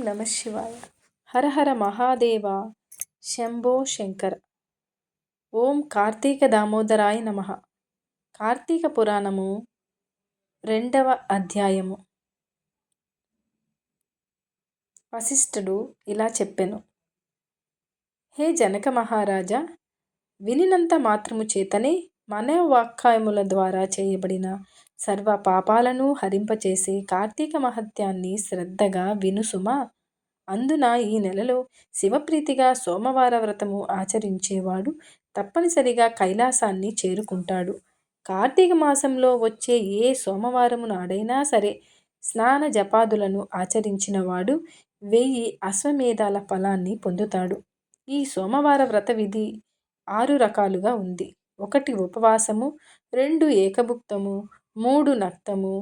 నమ శివాయ. హర హర మహాదేవ. శంభో శంకర. ఓం కార్తీక దామోదరాయ నమ. కార్తీక పురాణము రెండవ అధ్యాయము. వశిష్ఠుడు ఇలా చెప్పెను. హే జనక మహారాజా! వినినంత మాత్రము చేతనే మనోవాక్కాయముల ద్వారా చేయబడిన సర్వ పాపాలను హరింపచేసే కార్తీక మహత్యాన్ని శ్రద్ధగా వినుసుమా? అందున ఈ నెలలో శివప్రీతిగా సోమవార వ్రతము ఆచరించేవాడు తప్పనిసరిగా కైలాసాన్ని చేరుకుంటాడు. కార్తీక మాసంలో వచ్చే ఏ సోమవారము నాడైనా సరే స్నాన జపాదులను ఆచరించినవాడు వెయ్యి అశ్వమేధాల ఫలాన్ని పొందుతాడు. ఈ సోమవార వ్రత విధి ఆరు రకాలుగా ఉంది. ఒకటి ఉపవాసము రెండు ఏకభుక్తము మూడు నక్తము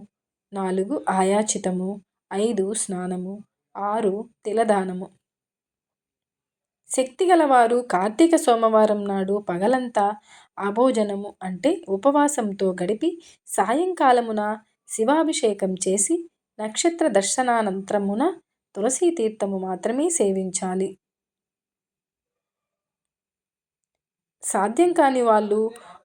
నాలుగు ఆయాచితము ఐదు స్నానము ఆరు తిలదానము. శక్తి గలవారు కార్తీక సోమవారం నాడు పగలంతా అభోజనము అంటే ఉపవాసంతో గడిపి సాయంకాలమున శివాభిషేకం చేసి నక్షత్ర దర్శనానంతరమున తులసీ తీర్థము మాత్రమే సేవించాలి. సాధ్యం కాని వాళ్ళు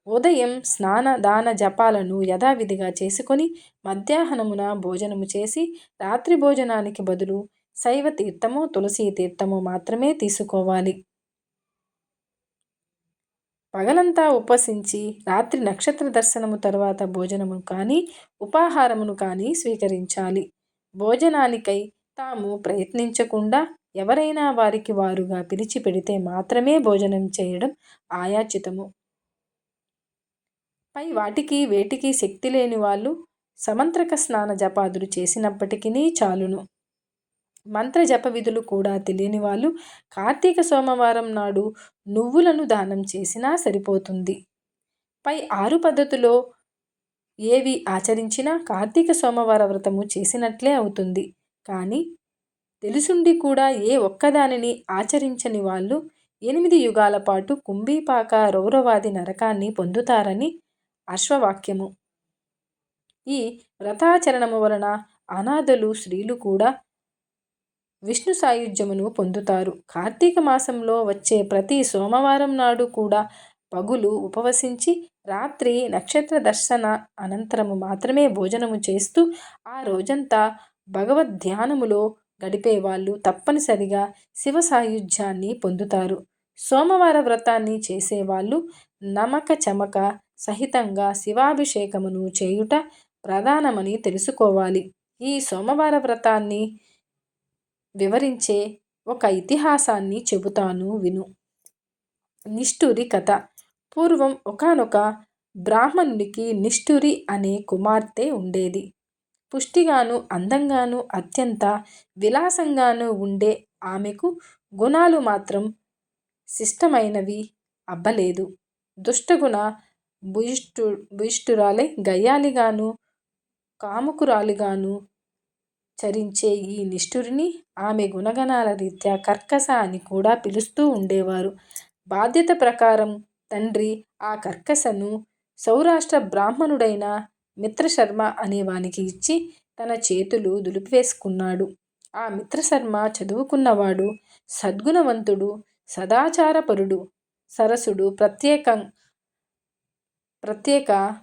ఉదయం స్నాన దాన జపాలను యథావిధిగా చేసుకొని మధ్యాహ్నమున భోజనము చేసి రాత్రి భోజనానికి బదులు శైవ తీర్థము తులసీ తీర్థము మాత్రమే తీసుకోవాలి. పగలంతా ఉపసించి రాత్రి నక్షత్ర దర్శనము తర్వాత భోజనము కానీ ఉపాహారమును కానీ స్వీకరించాలి. భోజనానికై తాము ప్రయత్నించకుండా ఎవరైనా వారికి వారుగా పిలిచి పెడితే మాత్రమే భోజనం చేయడం ఆయాచితము. పై వాటికి వేటికి శక్తి లేని వాళ్ళు సమంత్రక స్నాన జపాదులు చేసినప్పటికీ చాలును. మంత్ర జప విధులు కూడా తెలియని వాళ్ళు కార్తీక సోమవారం నాడు నువ్వులను దానం చేసినా సరిపోతుంది. పై ఆరు పద్ధతిలో ఏవి ఆచరించినా కార్తీక సోమవార వ్రతము చేసినట్లే అవుతుంది. కానీ తెలుసుండి కూడా ఏ ఒక్కదానిని ఆచరించని వాళ్ళు ఎనిమిది యుగాల పాటు కుంభీపాక రౌరవాది నరకాన్ని పొందుతారని అశ్వవాక్యము. ఈ వ్రతాచరణము వలన అనాథలు స్త్రీలు కూడా విష్ణు సాయుధ్యమును పొందుతారు. కార్తీక మాసంలో వచ్చే ప్రతి సోమవారం నాడు కూడా పగులు ఉపవసించి రాత్రి నక్షత్ర దర్శన అనంతరము మాత్రమే భోజనము చేస్తూ ఆ రోజంతా భగవద్ ధ్యానములో గడిపే వాళ్ళు తప్పనిసరిగా శివ సాయుధ్యాన్ని పొందుతారు. సోమవార వ్రతాన్ని చేసేవాళ్ళు నమక చమక సహితంగా శివాభిషేకమును చేయుట ప్రధానమని తెలుసుకోవాలి. ఈ సోమవార వ్రతాన్ని వివరించే ఒక ఇతిహాసాన్ని చెబుతాను విను. నిష్ఠురి కథ. పూర్వం ఒకనొక బ్రాహ్మణుడికి నిష్ఠురి అనే కుమార్తె ఉండేది. పుష్టిగాను అందంగాను అత్యంత విలాసంగాను ఉండే ఆమెకు గుణాలు మాత్రం శిష్టమైనవి అబ్బలేదు. దుష్టగుణ భూయిష్ఠు భూయిష్ఠురాలై గయ్యాలిగాను కాముకురాలిగాను చరించే ఈ నిష్ఠురిని ఆమె గుణగణాల రీత్యా కర్కస అని కూడా పిలుస్తూ ఉండేవారు. బాధ్యత ప్రకారం తండ్రి ఆ కర్కసను సౌరాష్ట్ర బ్రాహ్మణుడైన మిత్రశర్మ అనేవానికి ఇచ్చి తన చేతులు దులిపివేసుకున్నాడు. ఆ మిత్రశర్మ చదువుకున్నవాడు సద్గుణవంతుడు సదాచారపరుడు సరసుడు ప్రత్యేకం ప్రత్యేకంగా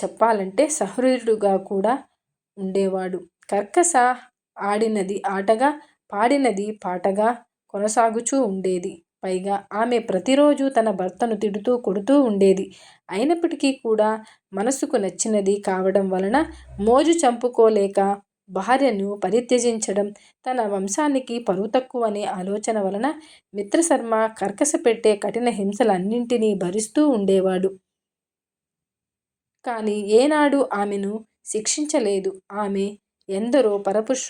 చెప్పాలంటే సహృదుడుగా కూడా ఉండేవాడు. కర్కస ఆడినది ఆటగా పాడినది పాటగా కొనసాగుచూ ఉండేది. పైగా ఆమె ప్రతిరోజు తన భర్తను తిడుతూ కొడుతూ ఉండేది. అయినప్పటికీ కూడా మనసుకు నచ్చినది కావడం వలన మోజు చంపుకోలేక భార్యను పరిత్యజించడం తన వంశానికి పరువు తక్కువనే ఆలోచన వలన మిత్రశర్మ కర్కస పెట్టే కఠిన హింసలన్నింటినీ భరిస్తూ ఉండేవాడు. కానీ ఏనాడు ఆమెను శిక్షించలేదు. ఆమె ఎందరో పరపుష్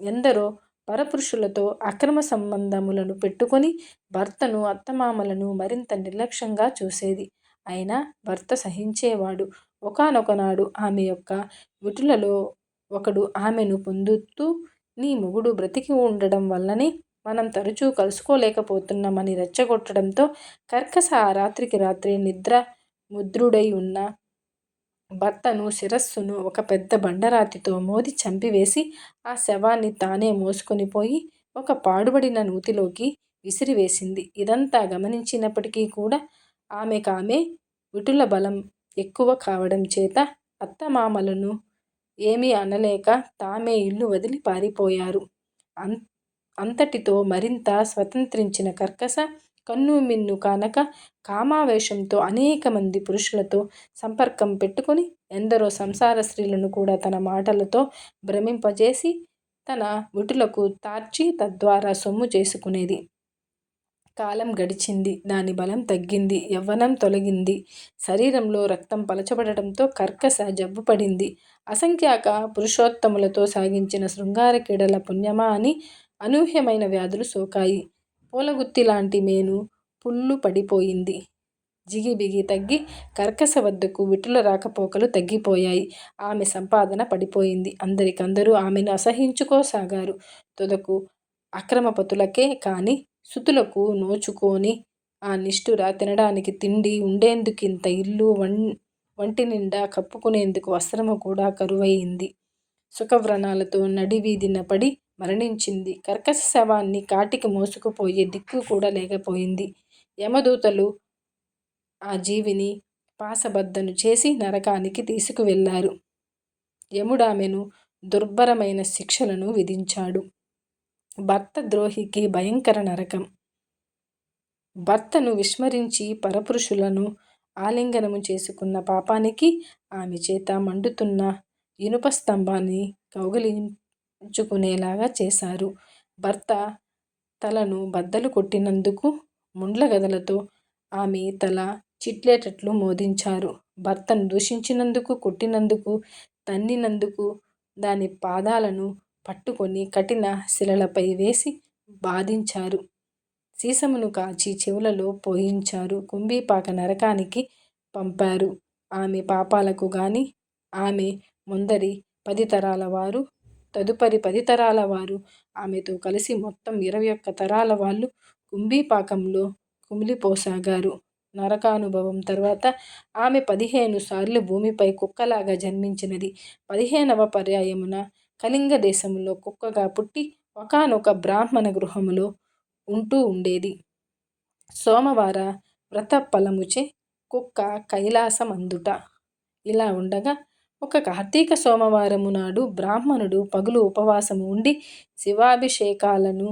ఎందరో పరపురుషులతో అక్రమ సంబంధములను పెట్టుకొని భర్తను అత్తమామలను మరింత నిర్లక్ష్యంగా చూసేది. అయినా భర్త సహించేవాడు. ఒకనొకనాడు ఆమె యొక్క విటులలో ఒకడు ఆమెను పొందుతూ నీ మొగుడు బ్రతికి ఉండడం వల్లనే మనం తరచూ కలుసుకోలేకపోతున్నామని రెచ్చగొట్టడంతో కర్కస ఆ రాత్రికి రాత్రి నిద్ర ముద్రుడై ఉన్న భర్తను శిరస్సును ఒక పెద్ద బండరాతితో మోది చంపివేసి ఆ శవాన్ని తానే మోసుకొని పోయి ఒక పాడుబడిన నూతిలోకి విసిరివేసింది. ఇదంతా గమనించినప్పటికీ కూడా ఆమెకామె విటుల బలం ఎక్కువ కావడం చేత అత్తమామలను ఏమీ అనలేక తామే ఇల్లు వదిలి పారిపోయారు. అంతటితో మరింత స్వతంత్రించిన కర్కశ కన్నుమిన్ను కానక కామావేశంతో అనేకమంది పురుషులతో సంపర్కం పెట్టుకుని ఎందరో సంసార స్త్రీలను కూడా తన మాటలతో భ్రమింపజేసి తన విటులకు తార్చి తద్వారా సొమ్ము చేసుకునేది. కాలం గడిచింది. దాని బలం తగ్గింది. యవ్వనం తొలగింది. శరీరంలో రక్తం పలచబడటంతో కర్కశ జబ్బుపడింది. అసంఖ్యాక పురుషోత్తములతో సాగించిన శృంగార క్రీడల పుణ్యమా అని అనూహ్యమైన వ్యాధులు సోకాయి. పూలగుత్తిలాంటి మేను పుళ్ళుపడిపోయింది. జిగిబిగి తగ్గి కర్కశ వద్దకు విటుల రాకపోకలు తగ్గిపోయాయి. ఆమె సంపాదన పడిపోయింది. అందరికందరూ ఆమెను అసహించుకోసాగారు తుదకు అక్రమపతులకే కానీ సుతులకు నోచుకోని ఆ నిష్ఠుర తినడానికి తిండి, ఉండేందుకింత ఇల్లు, వంటినిండా కప్పుకునేందుకు వస్త్రము కూడా కరువయింది. సుఖవ్రణాలతో నడివీధిన పడి మరణించింది. కర్కశ శవాన్ని కాటికి మోసుకుపోయే దిక్కు కూడా లేకపోయింది. యమదూతలు ఆ జీవిని పాశబద్ధను చేసి నరకానికి తీసుకువెళ్ళారు. యముడామెను దుర్భరమైన శిక్షలను విధించాడు. భర్త ద్రోహికి భయంకర నరకం. భర్తను విస్మరించి పరపురుషులను ఆలింగనము చేసుకున్న పాపానికి ఆమె చేత మండుతున్న ఇనుప స్తంభాన్ని కౌగలించుకునేలాగా చేశారు. భర్త తలను బద్దలు కొట్టినందుకు ముండ్లగదలతో ఆమె తల చిట్లేటట్లు మోదించారు. భర్తను దూషించినందుకు, కొట్టినందుకు, తన్నినందుకు దాని పాదాలను పట్టుకొని కఠిన శిలలపై వేసి బాధించారు. సీసమును కాచి చెవులలో పోయించారు. కుంభీపాక నరకానికి పంపారు. ఆమె పాపాలకు గాని ఆమె ముందరి పదితరాలవారు, తదుపరి పదితరాలవారు ఆమెతో కలిసి మొత్తం ఇరవై ఒక్క తరాల వాళ్ళు కుంభీపాకంలో కుమిలిపోసాగారు. నరకానుభవం తర్వాత ఆమె పదిహేను సార్లు భూమిపై కుక్కలాగా జన్మించినది. పదిహేనవ పర్యాయమున కళింగ దేశంలో కుక్కగా పుట్టి ఒకానొక బ్రాహ్మణ గృహములో ఉంటూ ఉండేది. సోమవార వ్రతఫలముచే కుక్క కైలాసమందుట ఇలా ఉండగా ఒక కార్తీక సోమవారము నాడు బ్రాహ్మణుడు పగులు ఉపవాసము ఉండి శివాభిషేకాలను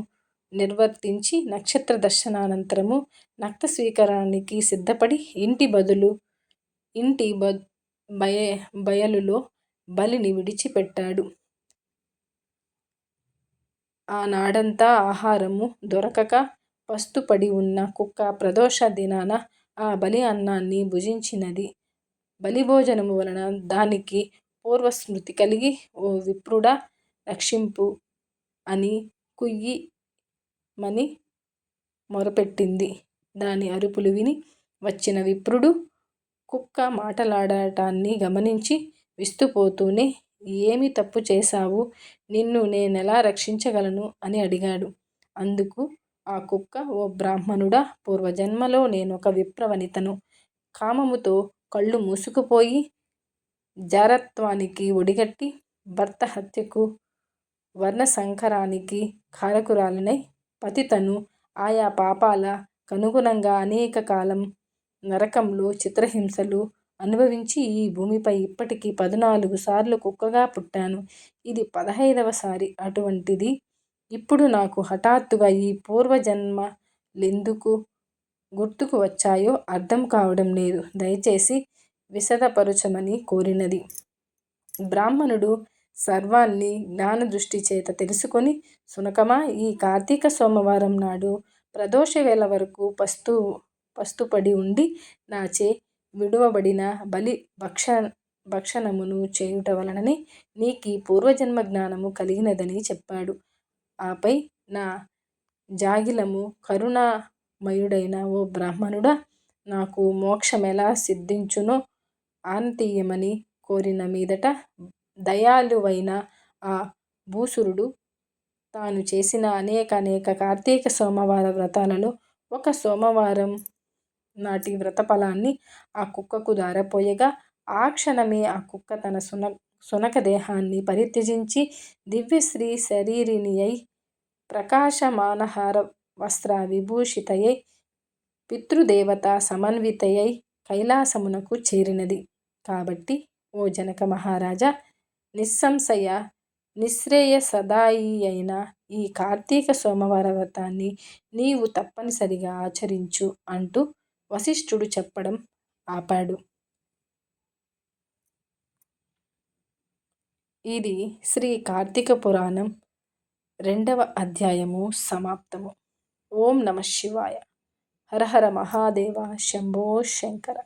నిర్వర్తించి నక్షత్ర దర్శనానంతరము నక్తస్వీకారానికి సిద్ధపడి ఇంటి బదులు ఇంటి బ బయ బయలులో బలిని విడిచిపెట్టాడు. ఆ నాడంతా ఆహారము దొరకక పస్తుపడి ఉన్న కుక్క ప్రదోష దినాన ఆ బలి అన్నాన్ని భుజించినది. బలిభోజనము వలన దానికి పూర్వస్మృతి కలిగి ఓ విప్రుడా రక్షింపు అని కుయ్యి మని మొరపెట్టింది. దాని అరుపులు విని వచ్చిన విప్రుడు కుక్క మాటలాడటాన్ని గమనించి విస్తుపోతూనే ఏమి తప్పు చేశావు? నిన్ను నేనెలా రక్షించగలను? అని అడిగాడు. అందుకు ఆ కుక్క ఓ బ్రాహ్మణుడా పూర్వజన్మలో నేనొక విప్రవనితను. కామముతో కళ్ళు మూసుకుపోయి జారత్వానికి ఒడిగట్టి భర్త భర్తహత్యకు వర్ణసంకరానికి కారకురాలనై పతితను ఆయా పాపాల కనుగుణంగా అనేక కాలం నరకంలో చిత్రహింసలు అనుభవించి ఈ భూమిపై ఇప్పటికీ పదునాలుగు సార్లు కుక్కగా పుట్టాను. ఇది పదహైదవసారి. అటువంటిది ఇప్పుడు నాకు హఠాత్తుగా ఈ పూర్వజన్మలెందుకు గుర్తుకు వచ్చాయో అర్థం కావడం లేదు. దయచేసి విశదపరచమని కోరినది. బ్రాహ్మణుడు సర్వాన్ని జ్ఞాన దృష్టి జ్ఞానదృష్టిచేత తెలుసుకొని సునకమా ఈ కార్తీక సోమవారం నాడు ప్రదోషవేళ వరకు పస్తు పస్తుపడి ఉండి నాచే విడువబడిన బలి భక్ష భక్షణమును చేయుట వలననే నీకు పూర్వజన్మ జ్ఞానము కలిగినదని చెప్పాడు. ఆపై నా జాగిలము కరుణామయుడైన ఓ బ్రాహ్మణుడా నాకు మోక్షమెలా సిద్ధించునో ఆనతీయమని కోరిన మీదట దయాలువైన ఆ భూసురుడు తాను చేసిన అనేక అనేక కార్తీక సోమవార వ్రతాలలో ఒక సోమవారం నాటి వ్రతఫలాన్ని ఆ కుక్కకు ధారపోయగా ఆ క్షణమే ఆ కుక్క తన సున సునక దేహాన్ని పరిత్యజించి దివ్యశ్రీ శరీరిణి అయి ప్రకాశమానహార వస్త్ర విభూషితయై పితృదేవత సమన్వితయై కైలాసమునకు చేరినది. కాబట్టి ఓ జనక మహారాజా నిస్సంశయ నిశ్రేయసదాయి అయిన ఈ కార్తీక సోమవార వ్రతాన్ని నీవు తప్పనిసరిగా ఆచరించు అంటూ వశిష్ఠుడు చెప్పడం ఆపాడు. ఇది శ్రీ కార్తీక పురాణం రెండవ అధ్యాయము సమాప్తము. ఓం నమ శివాయ. హర హర మహాదేవ శంభో శంకర.